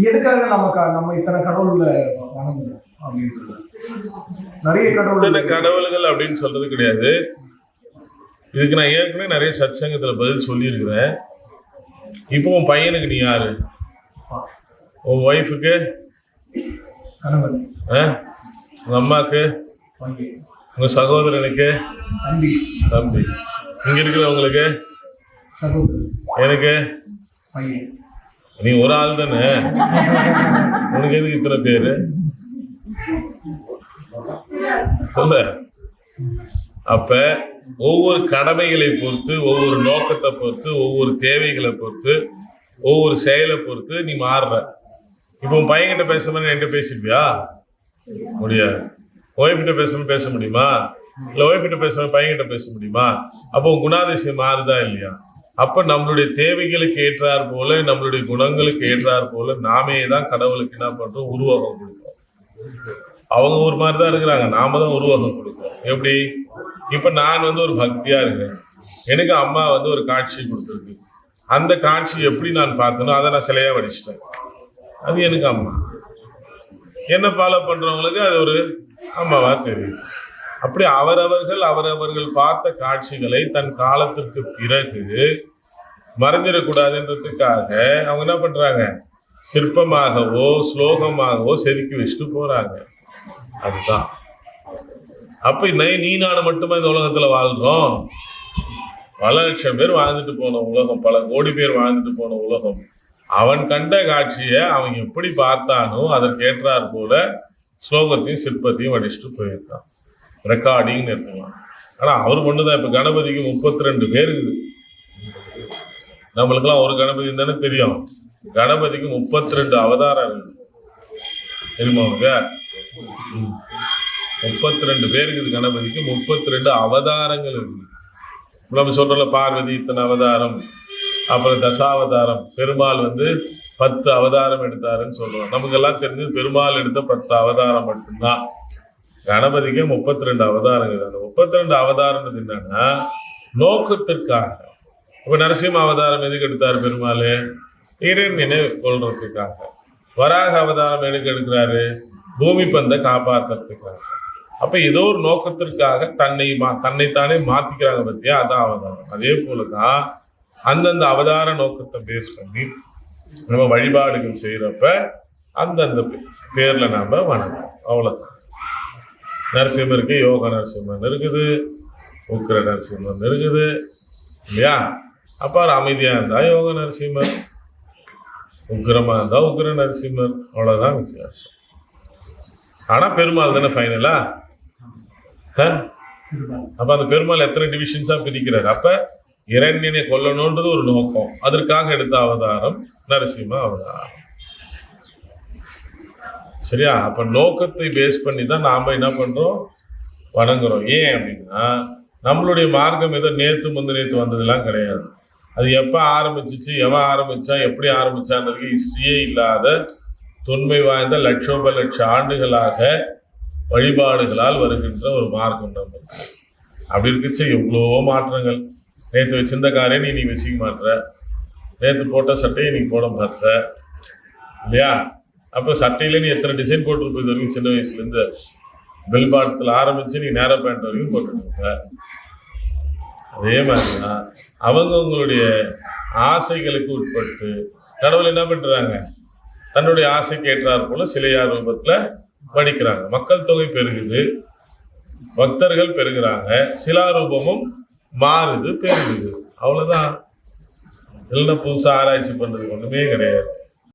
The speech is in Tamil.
எதுக்காக நம்ம க- நம்ம இத்தனை கடவுள்ல வணங்குறோம் அப்படின்றது நிறைய கடவுள் கடவுள்கள் அப்படின்னு சொல்றது கிடையாது. இதுக்கு நான் ஏற்கனவே நிறைய சத்சங்கத்துல பதில் சொல்லியிருக்கிறேன். இப்போ உன் பையனுக்கு நீ யாரு? உன் ஒய்ஃபுக்கு உங்க அம்மாக்கு? உங்க சகோதரனுக்கு? தம்பி. தம்பி. இங்க இருக்கிறவங்களுக்கு? எனக்கு? பையன். நீ ஒரு ஆள் தானே? உனக்கு எதுக்கு இத்தனை பேரு? சொல்ல. அப்ப ஒவ்வொரு கடமைகளை பொறுத்து ஒவ்வொரு நோக்கத்தை பொறுத்து ஒவ்வொரு தேவைகளை பொறுத்து ஒவ்வொரு செயலை பொறுத்து நீ மாறுற. இப்போ உன் பையன்கிட்ட பேச மாதிரி என்கிட்ட பேசிருப்பியா முடியாது. ஒய்ஃப்கிட்ட பேசணும் பேச முடியுமா? இல்லை ஒய்ஃப்கிட்ட பேசுற பையன்கிட்ட பேச முடியுமா? அப்போ உன் குணாதிசயம் மாறுதா இல்லையா? அப்ப நம்மளுடைய தேவைகளுக்கு ஏற்றார் போல நம்மளுடைய குணங்களுக்கு ஏற்றார் போல நாமே தான் கடவுளுக்கு என்ன பண்றோம்? உருவகம் கொடுக்கிறோம். அவங்க ஒரு மாதிரி தான் இருக்கிறாங்க. நாம தான் உருவகம் கொடுக்கிறோம். எப்படி? இப்ப நான் வந்து ஒரு பக்தியா இருக்கிறேன் எனக்கு அம்மா வந்து ஒரு காட்சி கொடுத்துருக்கு. அந்த காட்சி எப்படி நான் பார்த்தனோ அதை நான் சிலையா வடிச்சிட்டேன். அது எனக்கு அம்மா. என்ன ஃபாலோ பண்றவங்களுக்கு அது ஒரு அம்மாவா தெரியும். அப்படி அவரவர்கள் அவரவர்கள் பார்த்த காட்சிகளை தன் காலத்திற்கு பிறகு மறைஞ்சிடக்கூடாதுன்றதுக்காக அவங்க என்ன பண்றாங்க? சிற்பமாகவோ ஸ்லோகமாகவோ செதுக்கி வச்சுட்டு போறாங்க. அதுதான். அப்ப நீ நீ நான் மட்டுமா இந்த உலகத்துல வாழ்றோம்? பல லட்சம் பேர் வாழ்ந்துட்டு போன உலகம் பல கோடி பேர் வாழ்ந்துட்டு போன உலகம். அவன் கண்ட காட்சியை அவன் எப்படி பார்த்தானோ அதற்கு போல ஸ்லோகத்தையும் சிற்பத்தையும் வடிச்சுட்டு போயிருக்கான். ரெக்கார்டிங்னு எடுத்துக்கலாம். ஆனால் அவர் மட்டும்தான். இப்போ கணபதிக்கு முப்பத்தி ரெண்டு பேர் நம்மளுக்கெல்லாம் ஒரு கணபதி தானே தெரியும். கணபதிக்கு முப்பத்தி ரெண்டு அவதாரம் இருக்குது. தெரியுமா அவங்க முப்பத்தி ரெண்டு பேர் இருக்குது கணபதிக்கு. முப்பத்தி ரெண்டு அவதாரங்கள் இருக்குது. நம்ம சொல்கிறோம்ல பார்வதி இத்தனை அவதாரம். அப்புறம் தசாவதாரம். பெருமாள் வந்து பத்து அவதாரம் எடுத்தாருன்னு சொல்லுவோம் நமக்கெல்லாம் தெரிஞ்சு பெருமாள் எடுத்த பத்து அவதாரம் மட்டும்தான். கணபதிக்கு முப்பத்தி ரெண்டு அவதாரங்கள் அந்த முப்பத்தி ரெண்டு அவதாரம்ன்றது என்னன்னா நோக்கத்திற்காக. இப்ப நரசிம்ம அவதாரம் எதுக்கு எடுத்தார் பெருமாள்? இறைவனை கொள்றதுக்காக வராக அவதாரம் எதுக்கு எடுக்கிறாரு? பூமி பந்தை காப்பாற்றுறதுக்காக அப்ப ஏதோ ஒரு நோக்கத்திற்காக தன்னை மா தன்னைத்தானே மாத்திக்கிறாங்க பத்தியா? அதான் அவதாரம். அதே போலதான் அந்தந்த அவதார நோக்கத்தை பேஸ் பண்ணி நம்ம வழிபாடுகள் செய்யறப்ப அந்தந்த பேர்ல நாம வணங்குறோம் அவ்வளவுதான். நரசிம்மருக்கு யோக நரசிம்மன் இருக்குது உக்கிர நரசிம்மன் இருக்குது இல்லையா? அப்பாரு அமைதியாக இருந்தால் யோக நரசிம்மர் உக்கிரமா இருந்தால் உக்கிர நரசிம்மர் அவ்வளோதான் வித்தியாசம். ஆனால் பெருமாள் தானே ஃபைனலா அப்போ அந்த பெருமாள் எத்தனை டிவிஷன்ஸாக பிரிக்கிறார்? அப்போ இரண்யனை கொல்லணுன்றது ஒரு நோக்கம். அதற்காக எடுத்த அவதாரம் நரசிம்ம அவதாரம். சரியா? அப்ப நோக்கத்தை பேஸ் பண்ணி தான் நாம என்ன பண்றோம்? வணங்குறோம். ஏன் அப்படின்னா நம்மளுடைய மார்க்கம் ஏதோ நேத்து முந்து நேத்து வந்ததெல்லாம் கிடையாது. அது எப்ப ஆரம்பிச்சிச்சு எவன் ஆரம்பிச்சா எப்படி ஆரம்பிச்சான்றதுக்கு ஹிஸ்டரியே இல்லாத தொன்மை வாய்ந்த லட்சோப லட்ச ஆண்டுகளாக வழிபாடுகளால் வருகின்ற ஒரு மார்க்கம் நம்ம. அப்படி இருக்குச்சு எவ்வளோ மாற்றங்கள். நேற்று வச்சிருந்த காரையும் நீ நீ வச்சுக்க மாட்டுற நேற்று போட்ட சட்டையை நீ போட மாட்டுற இல்லையா? அப்போ சட்டையில நீ எத்தனை டிசைன் போட்டுருப்ப இது வரைக்கும் சின்ன வயசுலேருந்து. பெல் பாட்டத்தில் ஆரம்பித்து நீ நேர பேண்ட் வரைக்கும் போட்டுருப்ப அதே மாதிரி தான் அவங்கவுங்களுடைய ஆசைகளுக்கு உட்பட்டு கடவுள் என்ன பண்ணுறாங்க தன்னுடைய ஆசைக்கு ஏற்றார் போல சிலையார் ரூபத்தில் படிக்கிறாங்க மக்கள் தொகை பெருகுது பக்தர்கள் பெருகிறாங்க சிலாரூபமும் மாறுது பெருகுது. அவ்வளோதான் இல்லைன்னா புதுசாக ஆராய்ச்சி பண்ணுறது ஒன்றுமே கிடையாது.